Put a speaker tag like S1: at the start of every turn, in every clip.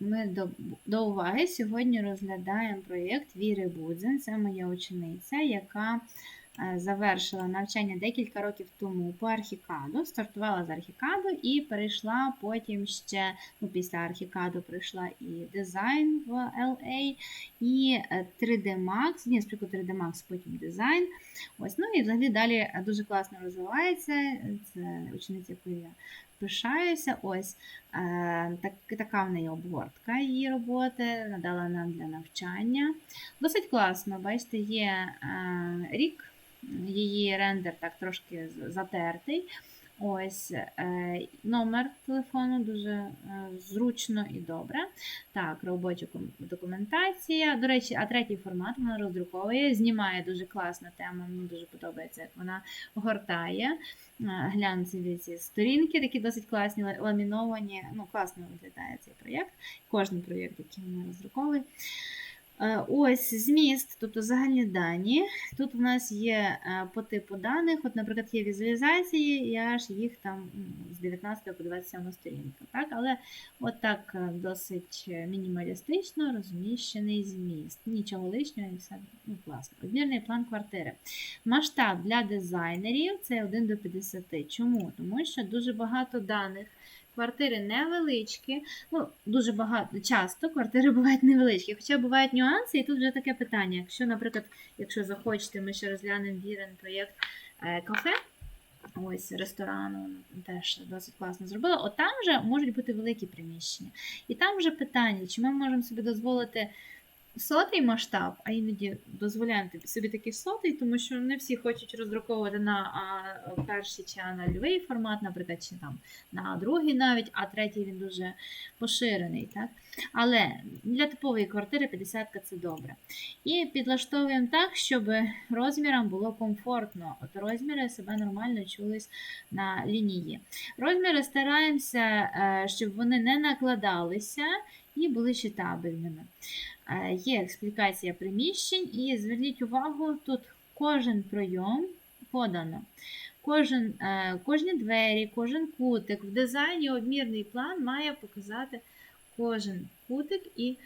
S1: ми до, до уваги сьогодні розглядаємо проєкт Віри Будзин. Це моя учениця, яка е, завершила навчання декілька років тому по архікаду, стартувала з архікаду і перейшла потім ще, ну, після архікаду прийшла і дизайн в LA, і е, 3D Max, ні, спочатку 3D Max, потім дизайн. Ось, ну і взагалі далі е, дуже класно розвивається. Це учениця, якою я пишаюся. Ось е, так, така в неї обгортка її роботи, надала нам для навчання. Досить класно, бачите, є е, рік, її рендер так трошки затертий. Ось е, номер телефону дуже е, зручно і добре. Так, робоча документація. До речі, а третій формат вона роздруковує, знімає дуже класна тема. Мені дуже подобається, як вона гортає е, глянцеві ці сторінки, такі досить класні, ламіновані. Ну, класно виглядає цей проєкт. Кожен проєкт, який вона роздруковує. Е, Ось зміст, тобто загальні дані. Тут в нас є е, по типу даних, от, наприклад, є візуалізації, я ж їх там з 19 по 27 сторінка. Так? Але от так е, досить мінімалістично розміщений зміст. Нічого лишнього і все ну, класно. Одмірний план квартири. Масштаб для дизайнерів це 1 до 50. Чому? Тому що дуже багато даних. Квартири невеличкі, ну, дуже багато, часто квартири бувають невеличкі, хоча бувають нюанси, і тут вже таке питання. Якщо, наприклад, якщо захочете, ми ще розглянемо вірен проєкт е, кафе, ось ресторану теж досить класно зробила. От там вже можуть бути великі приміщення. І там вже питання, чи ми можемо собі дозволити сотий масштаб, а іноді дозволяємо собі такий сотий, тому що не всі хочуть роздруковувати на перший чи на львий формат, наприклад, чи там на другий навіть, а третій він дуже поширений. Так? Але для типової квартири 50 це добре. І підлаштовуємо так, щоб розмірам було комфортно. От розміри себе нормально чулись на лінії. Розміри стараємося, е, щоб вони не накладалися і були читабельними. Е, Є експлікація приміщень, і зверніть увагу, тут кожен прийом подано. Кожен, е, кожні двері, кожен кутик. В дизайні обмірний план має показати кожен кутик і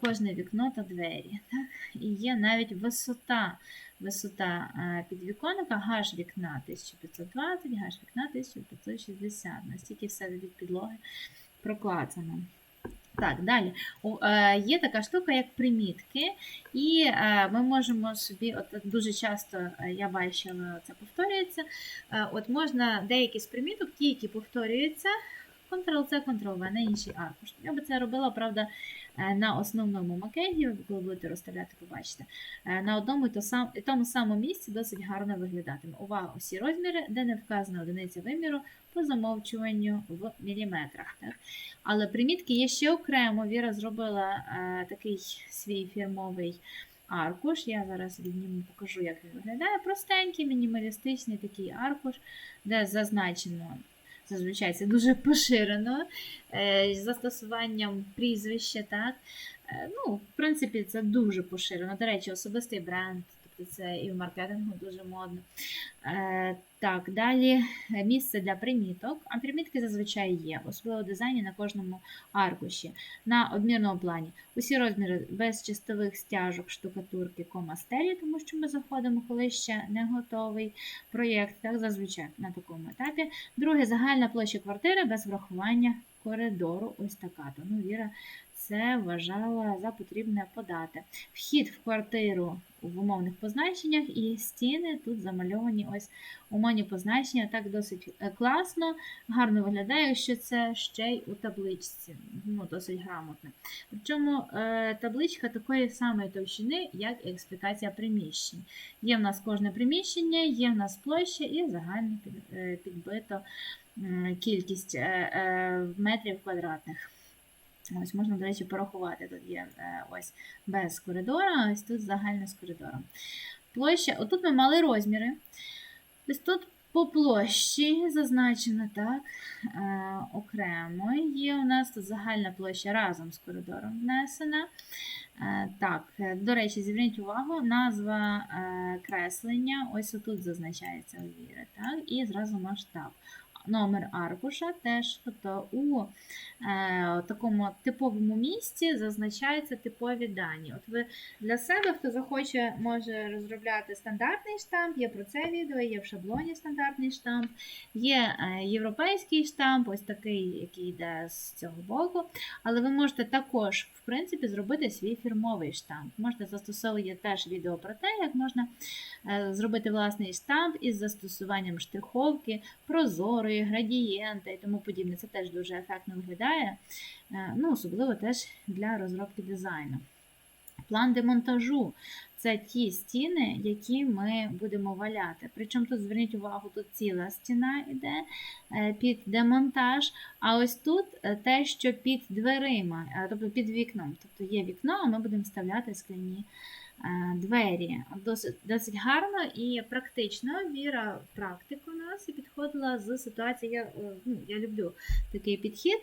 S1: кожне вікно та двері. Так? І є навіть висота. Висота підвіконника, гаш вікна 1520, гаш вікна 1560. Настільки все від підлоги проклацано. Так, далі. Е, Є така штука, як примітки, і е, ми можемо собі, от дуже часто е, я бачила, це повторюється. От можна деякі з приміток, ті, які повторюються, Ctrl-C, Ctrl-V на інший аркуш. Я би це робила, правда, е, на основному макеті, коли будете розставляти, побачите. Е, На одному і то сам- і тому самому місці досить гарно виглядатиме. Увага, усі розміри, де не вказана одиниця виміру по замовчуванню в міліметрах. Так? Але примітки є ще окремо. Віра зробила е, такий свій фірмовий аркуш. Я зараз відніму, покажу, як він виглядає. Простенький, мінімалістичний такий аркуш, де зазначено. Зазвичай це дуже поширено е, з застосуванням прізвища. Так? Е, ну, в принципі, це дуже поширено. До речі, особистий бренд, тобто це і в маркетингу дуже модно. Е, так, далі е, місце для приміток. А примітки зазвичай є, особливо в дизайні на кожному аркуші. На обмірному плані усі розміри без чистових стяжок, штукатурки, кома стелі, тому що ми заходимо, коли ще не готовий проєкт, так зазвичай на такому етапі. Друге, загальна площа квартири без врахування коридору. Ось така. То, ну, Віра це вважала за потрібне подати. Вхід в квартиру в умовних позначеннях і стіни тут замальовані ось умовні позначення. Так досить е, класно, гарно виглядає, що це ще й у табличці. Ну, досить грамотно. Причому е, табличка такої самої товщини, як і експлікація приміщень. Є в нас кожне приміщення, є в нас площа і загально е, підбито кількість метрів квадратних. Ось можна, до речі, порахувати. Тут є е, ось без коридора, ось тут загально з коридором. Площа, отут ми мали розміри. Ось тут по площі зазначено так, е, окремо. Є у нас тут загальна площа разом з коридором внесена. Е, так, до речі, зверніть увагу, назва креслення, ось отут зазначається віри, так, і зразу масштаб. Номер аркуша теж, тобто у е, такому типовому місці зазначаються типові дані. От ви для себе, хто захоче, може розробляти стандартний штамп, є про це відео, є в шаблоні стандартний штамп, є е, європейський штамп, ось такий, який йде з цього боку. Але ви можете також, в принципі, зробити свій фірмовий штамп. Можете застосовувати теж відео про те, як можна е, зробити власний штамп із застосуванням штриховки, прозорої, градієнта і тому подібне. Це теж дуже ефектно виглядає, е, ну, особливо теж для розробки дизайну. План демонтажу це ті стіни, які ми будемо валяти. Причому тут зверніть увагу, тут ціла стіна йде е, під демонтаж, а ось тут е, те, що під дверима, тобто під вікном. Тобто є вікно, а ми будемо вставляти скляні двері. Досить, досить гарно і практично. Віра практику у нас і підходила з ситуації. Я, е, ну, я люблю такий підхід,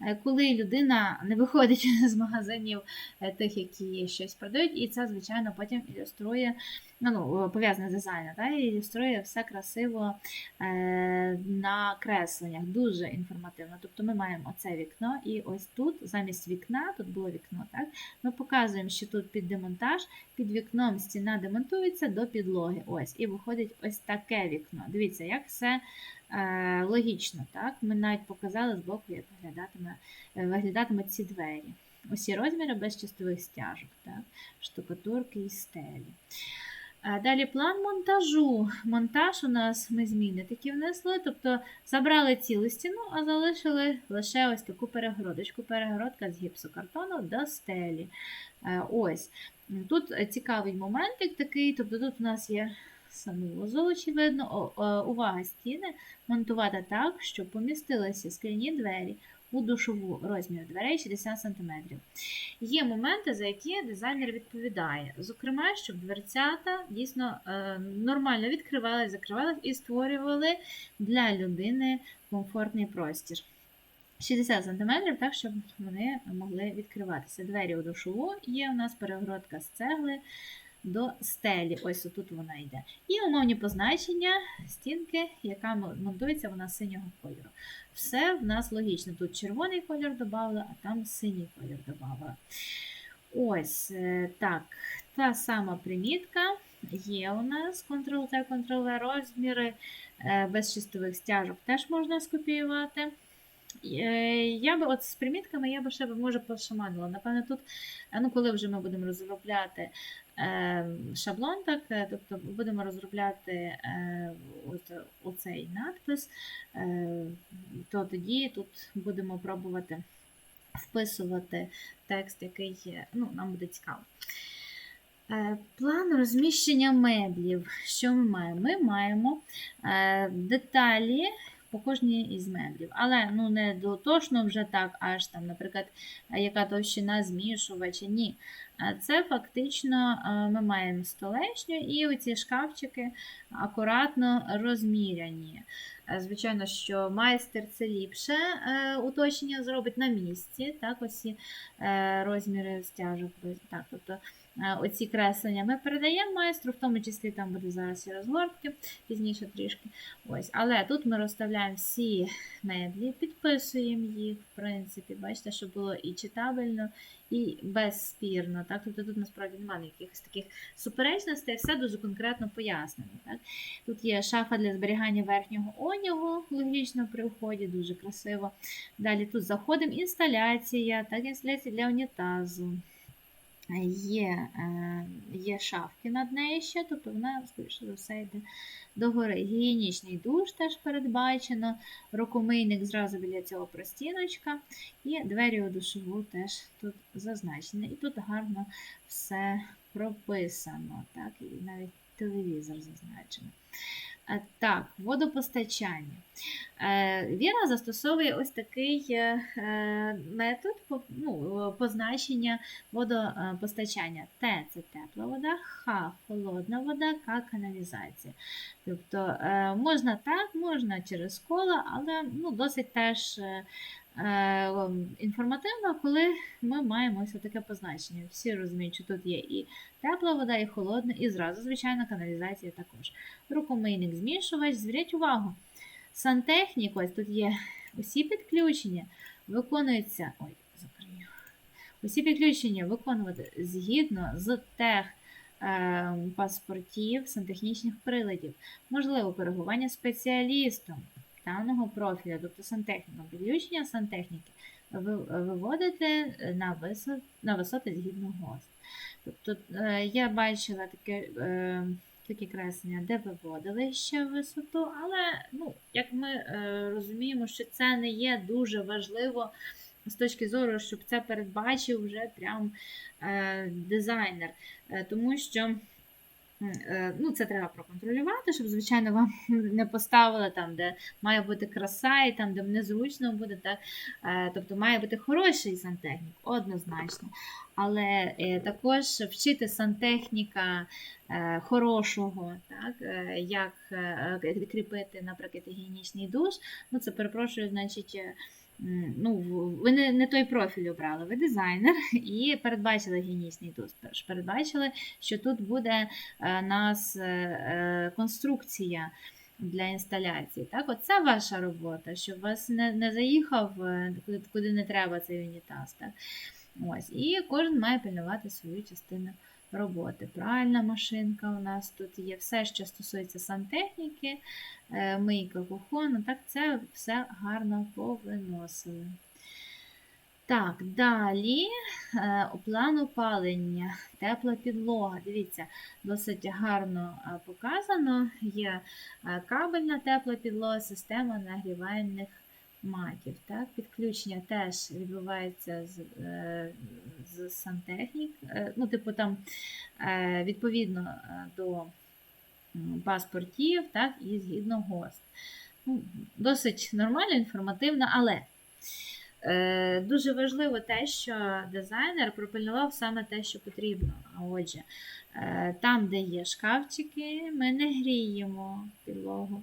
S1: е, коли людина не виходить з магазинів е, тих, які щось продають, і це, звичайно, потім ілюструє, ну, ну пов'язане з дизайном, та, і ілюструє все красиво е, на кресленнях, дуже інформативно. Тобто ми маємо оце вікно, і ось тут, замість вікна, тут було вікно, так, ми показуємо, що тут під демонтаж, під вікном стіна демонтується до підлоги. Ось, і виходить ось таке вікно. Дивіться, як все е, логічно. так? Ми навіть показали з боку, як виглядатиме, виглядатиме виглядатимуть ці двері. Усі розміри без чистових стяжок, так? штукатурки і стелі. Далі план монтажу. Монтаж у нас ми зміни такі внесли, тобто забрали цілу стіну, а залишили лише ось таку перегородочку. Перегородка з гіпсокартону до стелі. Е, Ось. Тут цікавий моментик такий, тобто тут у нас є очевидно. О, е, Увага, стіни монтувати так, щоб помістилися скляні двері у душову розмір дверей 60 см. Є моменти, за які дизайнер відповідає. Зокрема, щоб дверцята дійсно е, нормально відкривались, закривались і створювали для людини комфортний простір. 60 см, так, щоб вони могли відкриватися. Двері у душову є у нас перегородка з цегли до стелі. Ось отут вона йде. І умовні позначення стінки, яка монтується вона синього кольору. Все в нас логічно. Тут червоний колір додали, а там синій колір додали. Ось е, так. Та сама примітка є у нас Ctrl-T, Ctrl-V розміри е, без чистових стяжок теж можна скопіювати. Е, Я би от з примітками я би ще може пошаманила. Напевно, тут, ну коли вже ми будемо розробляти шаблон, так, е, тобто будемо розробляти е, от, оцей надпис, е, то тоді тут будемо пробувати вписувати текст, який ну, нам буде цікаво. Е, План розміщення меблів. Що ми маємо? Ми маємо деталі по кожній із меблів. Але ну, не дотошно вже так, аж там, наприклад, яка товщина змішувача. Ні. Це фактично ми маємо столешню і оці шкафчики акуратно розміряні. Звичайно, що майстер це ліпше е, уточнення зробить на місці. Так, оці е, розміри стяжок. Так, тобто Оці креслення ми передаємо майстру, в тому числі там буде зараз і розгортки, пізніше трішки. Ось. Але тут ми розставляємо всі меблі, підписуємо їх, в принципі, бачите, щоб було і читабельно, і безспірно. Так? Тобто тут насправді немає якихось таких суперечностей, все дуже конкретно пояснено. Так? Тут є шафа для зберігання верхнього одягу, логічно при вході, дуже красиво. Далі тут заходимо інсталяція, так, інсталяція для унітазу. Є, е, є шафки над нею ще, тобто вона, скоріше за все, йде догори. Гігієнічний душ теж передбачено, рукомийник зразу біля цього простіночка, і двері у душову теж тут зазначені. І тут гарно все прописано, так, і навіть телевізор зазначено. Е, Так, водопостачання. Е, Віра застосовує ось такий е, е, метод ну, позначення водопостачання. Т це тепла вода, Х холодна вода, К каналізація. Тобто можна так, можна через коло, але ну, досить теж інформативно, коли ми маємо ось таке позначення. Всі розуміють, що тут є і тепла вода, і холодна, і зразу, звичайно, каналізація також. Рукомийник змішувач, зверніть увагу. Сантехнік, ось тут є усі підключення, виконуються. Ой, закрию. Усі підключення виконувати згідно з тех е, паспортів сантехнічних приладів, можливо коригування спеціалістом даного профілю, тобто сантехніком, підключення сантехніки виводити на, висот, на висоти згідно ГОСТ. Тобто е, я бачила таке. Такі креслення, де виводили ще висоту, але ну, як ми е, розуміємо, що це не є дуже важливо з точки зору, щоб це передбачив вже прям е, дизайнер. Е, тому що ну, це треба проконтролювати, щоб, звичайно, вам не поставили там, де має бути краса, і там, де незручно буде. Так? Е, тобто має бути хороший сантехнік, однозначно. Але е, також вчити сантехніка е, хорошого, так, е, як е, кріпити, наприклад, гігієнічний душ. Ну, це перепрошую, значить. Ну, ви не, не той профіль обрали, ви дизайнер і передбачили гігієнічний душ. Перш- Передбачили, що тут буде е, нас е, е, конструкція для інсталяції. Так, оце ваша робота, щоб вас не, не заїхав куди, куди не треба цей унітаз. Так? Ось, і кожен має пильнувати свою частину роботи. Пральна машинка у нас тут є все, що стосується сантехніки, е, мийка кухону, так це все гарно повиносили. Так, далі е, план опалення, тепла підлога. Дивіться, досить гарно е, показано. Є кабельна тепла підлога, система нагрівальних матів. Так? Підключення теж відбувається з, е, з сантехнік. Е, Ну, типу, там е, відповідно до паспортів, так, і згідно ГОСТ. Ну, досить нормально, інформативно, але дуже важливо те, що дизайнер пропильнував саме те, що потрібно. А отже, там, де є шкафчики, ми не гріємо підлогу.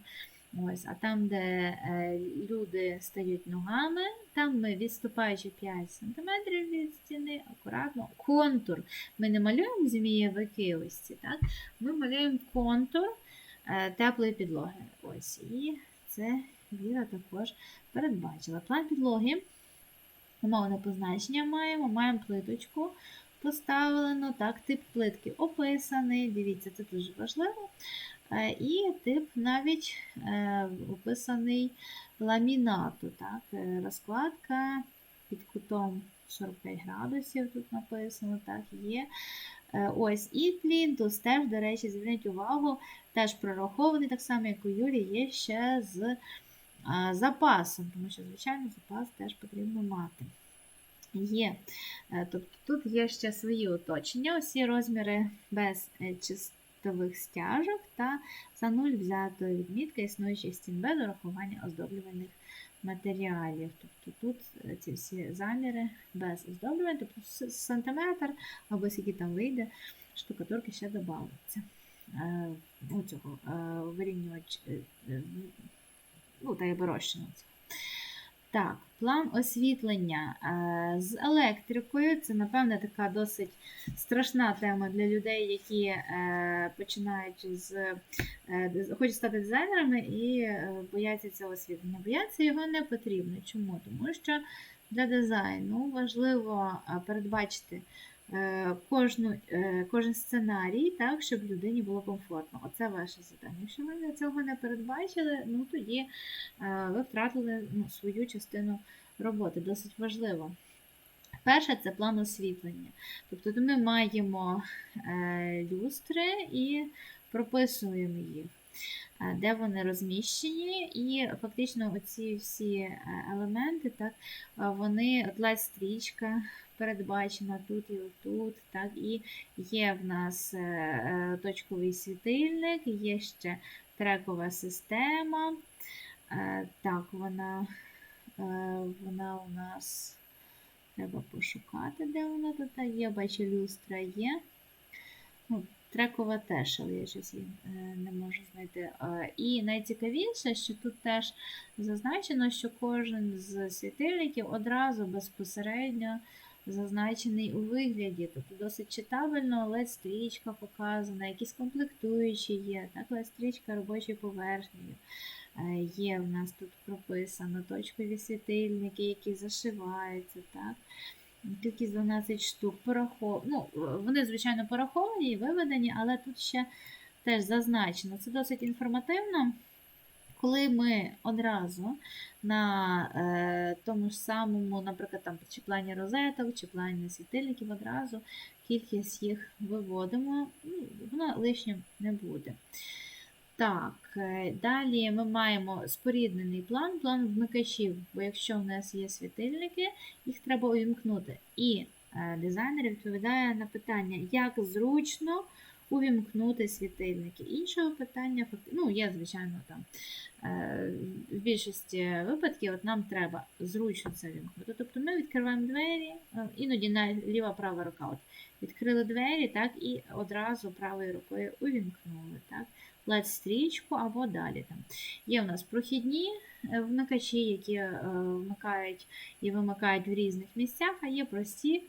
S1: Ось, а там, де е, люди стають ногами, там ми відступаючи 5 см від стіни, акуратно, контур. Ми не малюємо змієвики ось ці, так? Ми малюємо контур е, теплої підлоги. Ось, і це Віра також передбачила. План підлоги. Умовне позначення маємо, маємо плиточку поставлено, так, тип плитки описаний. Дивіться, це дуже важливо. Е, І тип навіть е, описаний ламінату. Так? е, Розкладка під кутом 45 градусів, тут написано, так, є. Е, Ось і плінтус теж, до речі, зверніть увагу, теж прорахований, так само, як у Юлі, є ще з запасом, тому що, звичайно, запас теж потрібно мати. Є. Е, Тобто тут є ще свої уточнення, усі розміри без е, чистових стяжок та за нуль взятої відмітки існуючих стін без урахування оздоблювальних матеріалів. Тобто тут е, ці всі заміри без оздоблювання, тобто сантиметр або скільки там вийде, штукатурки ще додається. Е, Ну, цього е, вирівнювач, ну, та й розчину цього. Так, план освітлення е, з електрикою. Це, напевне, така досить страшна тема для людей, які е, починають з е, хочуть стати дизайнерами і бояться цього освітлення. Бояться його не потрібно. Чому? Тому що для дизайну важливо передбачити кожну, е, кожен сценарій так, щоб людині було комфортно. Оце ваше завдання. Якщо ви цього не передбачили, ну тоді е, ви втратили ну, свою частину роботи. Досить важливо. Перше це план освітлення. Тобто ми маємо е, люстри і прописуємо їх, е, де вони розміщені, і фактично оці всі е, елементи, так, е, вони, от ледь стрічка передбачена тут і отут, так, і є в нас е, е, точковий світильник, є ще трекова система. Е, Так, вона, вона у нас. Треба пошукати, де вона тут є. Бачу, люстра є. Ну, трекова теж, але я щось не можу знайти. І найцікавіше, що тут теж зазначено, що кожен з світильників одразу безпосередньо зазначений у вигляді. Тобто досить читабельно, але стрічка показана, якісь комплектуючі є, так, але стрічка робочою поверхнею. Е, Є в нас тут прописано точкові світильники, які зашиваються, так? Кількість 12 штук порахов... ну, Вони, звичайно, пораховані і виведені, але тут ще теж зазначено. Це досить інформативно. Коли ми одразу на е, тому ж самому, наприклад, там плані розеток, чи плані світильників одразу кількість їх виводимо, ну, воно лишнім не буде. Так, е, далі ми маємо споріднений план, план вмикачів, бо якщо в нас є світильники, їх треба увімкнути. І е, дизайнер відповідає на питання, як зручно увімкнути світильники. Іншого питання, ну, є, звичайно, там е, в більшості випадків от нам треба зручно це вімкнути. Тобто ми відкриваємо двері, е, іноді на ліва-права рука. От відкрили двері, так, і одразу правою рукою увімкнули. Так led стрічку або далі. Там. Є у нас прохідні е, вмикачі, які вмикають і вимикають в різних місцях, а є прості,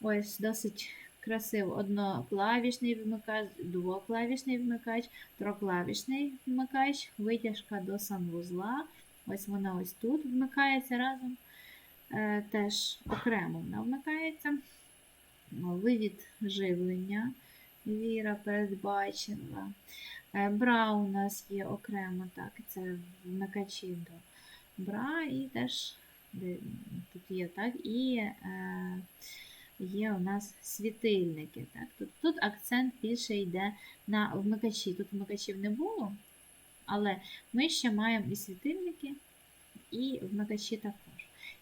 S1: ось досить красиво одноклавішний вмикач, двоклавішний вмикач, троклавішний вмикач, витяжка до санвузла. Ось вона ось тут вмикається разом. Е, Теж окремо вона вмикається. Вивід живлення. Віра передбачила. Е, Бра у нас є окремо, так, це вмикачі до бра, і теж тут є, так, і е, є у нас світильники. Так. Тут, тут акцент більше йде на вмикачі. Тут вмикачів не було, але ми ще маємо і світильники, і вмикачі також.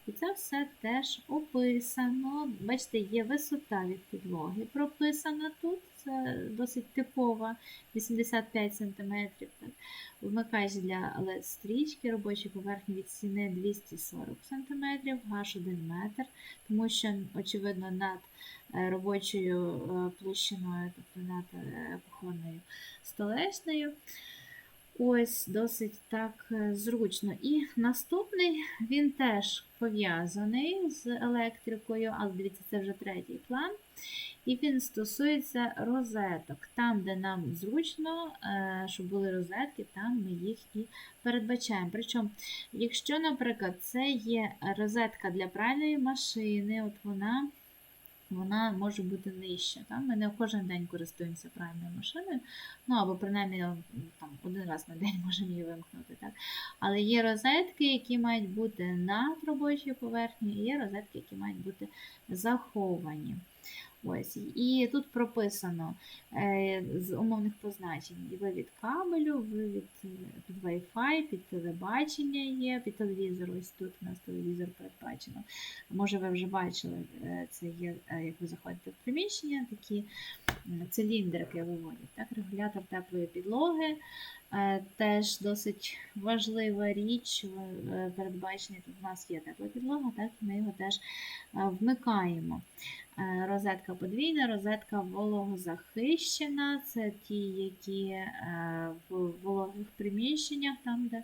S1: І це все теж описано. Бачите, є висота від підлоги прописана тут. Це досить типова 85 см. Так. Вмикач для LED стрічки робочої поверхні від стіни 240 см, гаш 1 метр, тому що, очевидно, над е, робочою е, площиною, тобто над е, кухонною столешнею. Ось досить так е, зручно. І наступний він теж пов'язаний з електрикою, але дивіться, це вже третій план. І він стосується розеток. Там, де нам зручно, е, щоб були розетки, там ми їх і передбачаємо. Причому, якщо, наприклад, це є розетка для пральної машини, от вона. Вона може бути нижча. Там Ми не кожен день користуємося пральною машиною, ну або принаймні там, один раз на день можемо її вимкнути. Так? Але є розетки, які мають бути над робочою поверхнею, і є розетки, які мають бути заховані. Ось, І тут прописано е, з умовних позначень вивід кабелю, вивід е, під Wi-Fi, під телебачення є, під телевізор. Ось тут у нас телевізор передбачено. Може, ви вже бачили, е, це є, як ви заходите в приміщення, такі циліндрики виводять. Так? Регулятор теплої підлоги. Теж досить важлива річ, передбачення. Тут у нас є тепла підлога, так? ми його теж вмикаємо. Е, Розетка подвійна, розетка вологозахищена. Це ті, які е, в вологих приміщеннях, там, де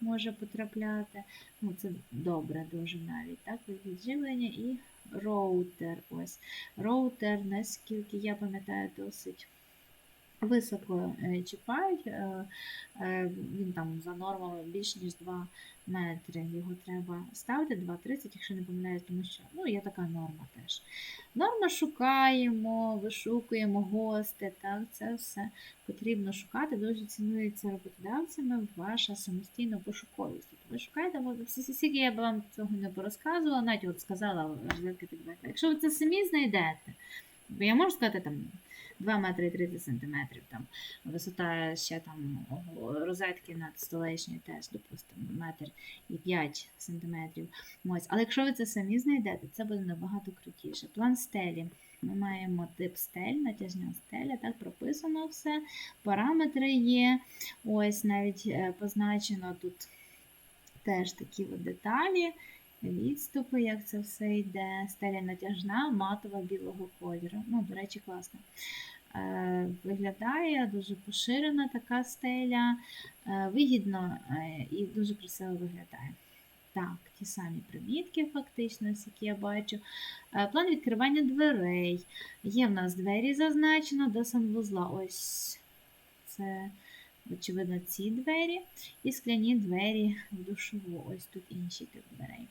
S1: може потрапляти. Ну, Це добре дуже навіть. так, відживлення і роутер. Ось. Роутер, наскільки я пам'ятаю, досить. Високо е, чіпають, е, е, він там за нормами більш ніж 2 метри. Його треба ставити 2,30, якщо не помиляюсь, тому що ну, є така норма теж. Норма шукаємо, вишукуємо гости, так, це все потрібно шукати. Дуже цінується роботодавцями ваша самостійна пошуковість. Тобто ви шукаєте, скільки я б вам цього не порозказувала, навіть от сказала розетки під Якщо ви це самі знайдете, бо я можу сказати там. 2 метри і 30 сантиметрів. Там висота ще там розетки над столешньою теж, допустимо, метр і 5 сантиметрів. Ось. Але якщо ви це самі знайдете, це буде набагато крутіше. План стелі. Ми маємо тип стель, натяжна стеля, так прописано все. Параметри є. Ось навіть е, позначено тут теж такі от деталі. Відступи, як це все йде. Стеля натяжна, матова білого кольору. Ну, до речі, класно. Е, Виглядає дуже поширена така стеля, е, вигідно е, і дуже красиво виглядає. Так, ті самі примітки, фактично, які я бачу. План відкривання дверей. Є в нас двері зазначено до санвузла. Ось це очевидно, ці двері, і скляні двері в душову. Ось тут інші тип дверей.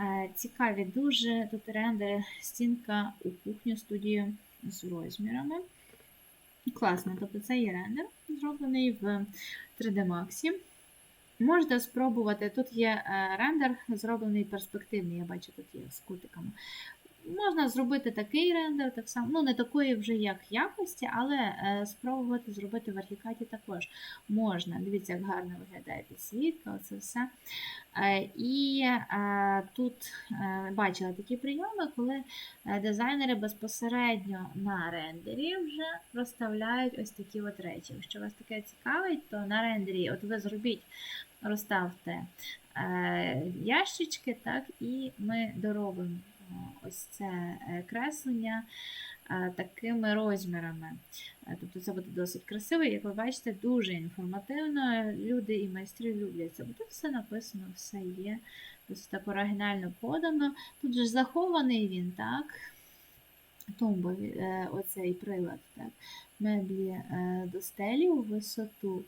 S1: Е, Цікаві дуже тут рендери, стінка у кухню студію з розмірами. Класно, тобто це є рендер, зроблений в 3D Max. Можете спробувати, тут є е, рендер, зроблений перспективний, я бачу, тут є з кутиками. Можна зробити такий рендер, так само, ну не такої вже як якості, але е, спробувати зробити в архікаді також можна. Дивіться, як гарно виглядає підсвітка, оце все. Е, І е, тут бачила такі прийоми, коли дизайнери безпосередньо на рендері вже розставляють ось такі от речі. Якщо вас таке цікавить, то на рендері, от ви зробіть, розставте ящички, так, і ми доробимо ось це е, креслення е, такими розмірами. Е, Тобто це буде досить красиво, як ви бачите, дуже інформативно. Люди і майстри люблять це, бо тут все написано, все є. Досить так оригінально подано. Тут же захований він, так? Тумбові, оцей прилад, так? меблі до стелі у висоту.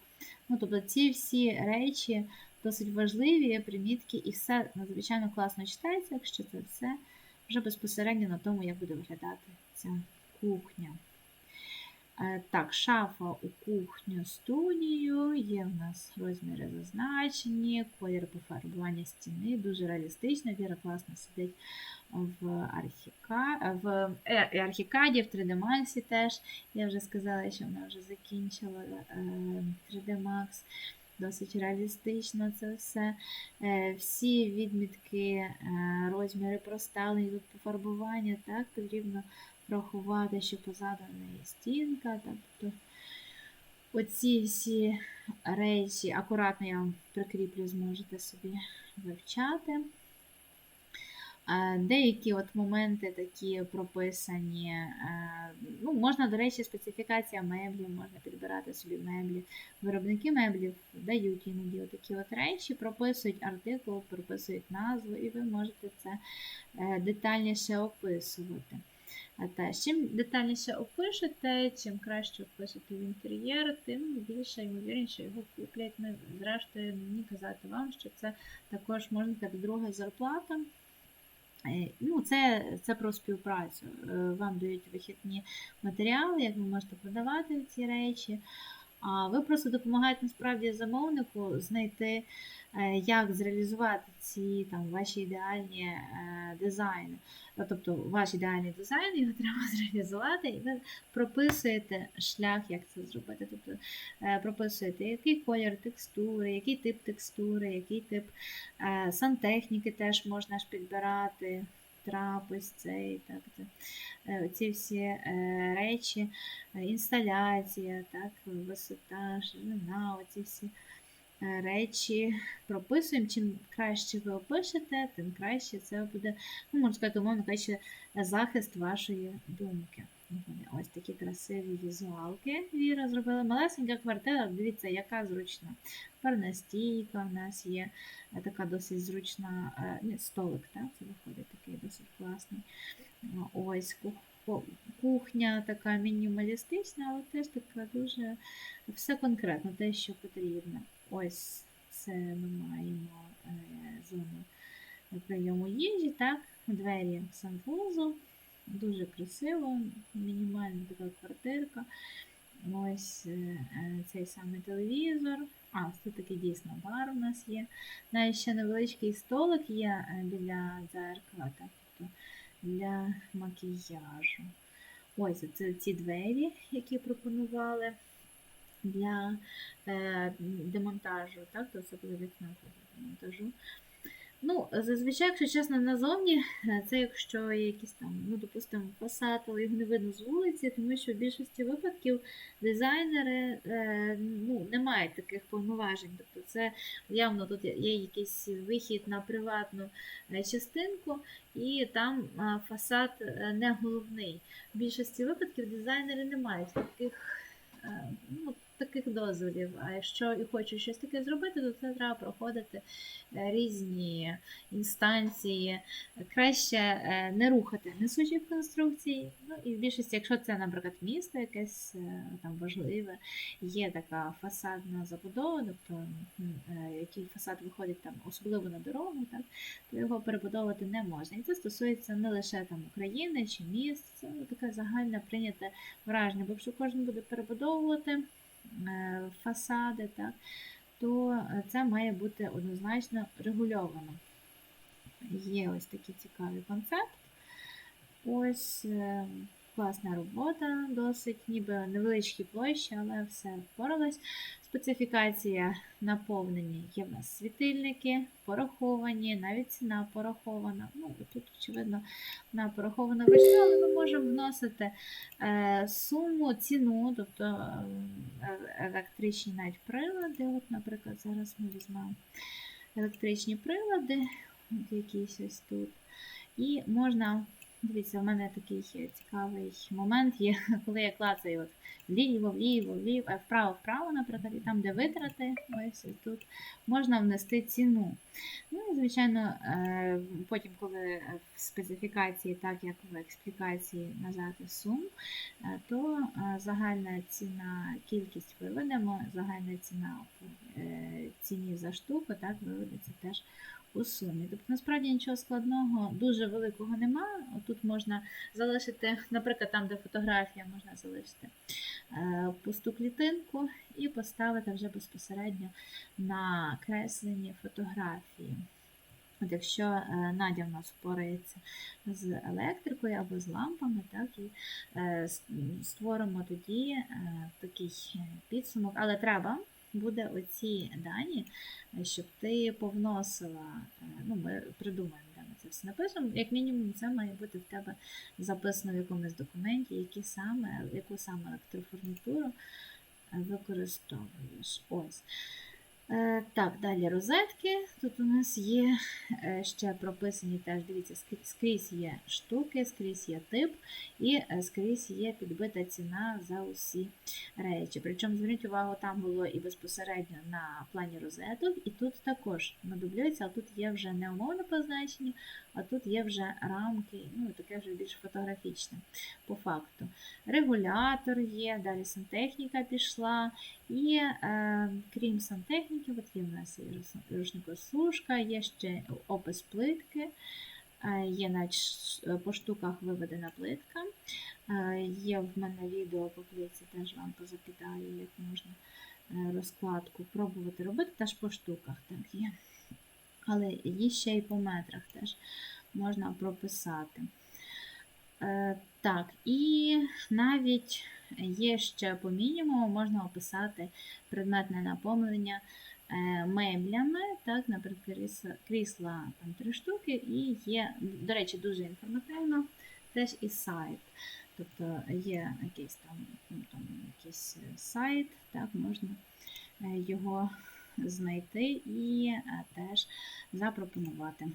S1: Ну, тобто ці всі речі досить важливі, примітки, і все надзвичайно класно читається, якщо це все вже безпосередньо на тому, як буде виглядати ця кухня. Е, Так, шафа у кухню студію, є в нас розміри зазначені, колір пофарбування стіни, дуже реалістично, Віра класно сидить в, архіка... в е, архікаді, в 3D Max теж. Я вже сказала, що вона вже закінчила е, 3D Max. Досить реалістично це все. Е, Всі відмітки, е, розміри проставлені, тут пофарбування, так, потрібно врахувати, що позаду в неї стінка. Тобто оці всі речі, акуратно я вам прикріплю, зможете собі вивчати. Е, Деякі от моменти такі прописані. Можна, до речі, специфікація меблів, можна підбирати собі меблі. Виробники меблів дають іноді такі от речі, прописують артикул, прописують назву, і ви можете це е, детальніше описувати. А те, чим детальніше опишете, чим краще опишете в інтер'єр, тим більше ймовірніше його куплять. Ну, Зрештою, мені казати вам, що це також можна сказати друга зарплата. Е, Ну, це, це про співпрацю. Е, Вам дають вихідні матеріали, як ви можете продавати ці речі. Ви просто допомагаєте насправді замовнику знайти, е, як зреалізувати ці там, ваші ідеальні е, дизайни. Ну, Тобто ваш ідеальний дизайн його треба зреалізувати, і ви прописуєте шлях, як це зробити. Тобто е, прописуєте, який колір текстури, який тип текстури, який тип е, сантехніки теж можна ж підбирати. Трапез цей, так, це, е, ці всі е, речі, е, інсталяція, так, висота, ширина, оці всі речі прописуємо. Чим краще ви опишете, тим краще це буде, ну, можна сказати, умовно кажучи, захист вашої думки. Ось такі красиві візуалки Віра зробила. Малесенька квартира, дивіться, яка зручна. Парна стійка в нас є е, така досить зручна, е, ні, столик, так, це виходить такий досить класний. Ну, Ось кухня така мінімалістична, але теж така дуже все конкретно, те, що потрібно. Ось це ми маємо е, зону прийому їжі, так, двері санвузол. Дуже красиво, мінімальна така квартирка. Ось е, е, цей самий телевізор. А, це такий дійсно бар у нас є. Навіть ще невеличкий столик є е, біля дзеркала, тобто для макіяжу. Ось це ці двері, які пропонували для демонтажу. Так, то це буде вікно демонтажу. Ну, зазвичай, якщо чесно, назовні, е, це якщо є якісь там, ну, допустимо, фасад, але його не видно з вулиці, тому що в більшості випадків дизайнери е, ну, не мають таких повноважень. Тобто це явно тут є якийсь вихід на приватну е, частинку, і там фасад не головний. В більшості випадків дизайнери не мають таких, ну, таких дозволів. А якщо і хочеш щось таке зробити, то це треба проходити е, різні інстанції. Краще е, не рухати несучих конструкцій. Ну і в більшості, якщо це, наприклад, місто якесь е, там важливе, є така фасадна забудова, тобто який фасад виходить там особливо на дорогу, так, то його перебудовувати не можна. І це стосується не лише там України чи міст, це таке загальне прийняте враження. Бо якщо кожен буде перебудовувати фасади, так, то е, це має бути однозначно регульовано. Є ось такий цікавий концепт. Ось е, класна робота, досить, ніби невеличкі площі, але все впоралось. Специфікація наповнені. Є в нас світильники, пораховані, навіть ціна порахована. Ну, тут, очевидно, вона порахована вийшла, але ми можемо вносити е, суму, ціну, тобто е, електричні навіть прилади. От, наприклад, зараз ми візьмемо електричні прилади, от якісь ось тут. І можна, дивіться, в мене такий цікавий момент є, коли я клацаю от вліво, вліво, вліво, е, вправо, вправо, наприклад, і там, де витрати, ось тут можна внести ціну. Ну і, звичайно, е, потім, коли в специфікації, так як в експлікації нажати сум, е, то е, загальна ціна, кількість виведемо, загальна ціна е, ціні за штуку, так, виведеться теж у сумі. Тобто, насправді нічого складного, дуже великого нема. Тут можна залишити, наприклад, там, де фотографія, можна залишити е, пусту клітинку і поставити вже безпосередньо на креслені фотографії. От якщо е, Надя в нас впорається з електрикою або з лампами, так, і е, створимо тоді такий підсумок, але треба буде оці дані, е, щоб ти повносила, е, ну, ми придумаємо, де ми це все напишемо. Як мінімум, це має бути в тебе записано в якомусь документі, які саме, яку саме електрофурнітуру е, використовуєш. Ось. Е, Так, далі розетки. Тут у нас є е, ще прописані теж, дивіться, скрізь- є штуки, скрізь є тип і е, скрізь є підбита ціна за усі речі. Причому зверніть увагу, там було і безпосередньо на плані розеток, і тут також надублюється, а тут є вже не умовно позначені, а тут є вже рамки, ну таке вже більш фотографічне по факту. Регулятор є, далі сантехніка пішла. І е, крім сантехніки, от є в нас і рус- рушникосушка, є ще опис плитки, е, є навіть по штуках виведена плитка. Е, є в мене відео по плитці, теж вам позакидаю, як можна е, розкладку пробувати робити, теж по штуках так є. Але є ще й по метрах теж можна прописати. Е, Так, і навіть є ще по мінімуму, можна описати предметне наповнення е, меблями, так, наприклад, крісла, там три штуки, і є, до речі, дуже інформативно, теж і сайт. Тобто є якийсь там, ну, там якийсь е, сайт, так, можна е, його знайти і е, теж запропонувати.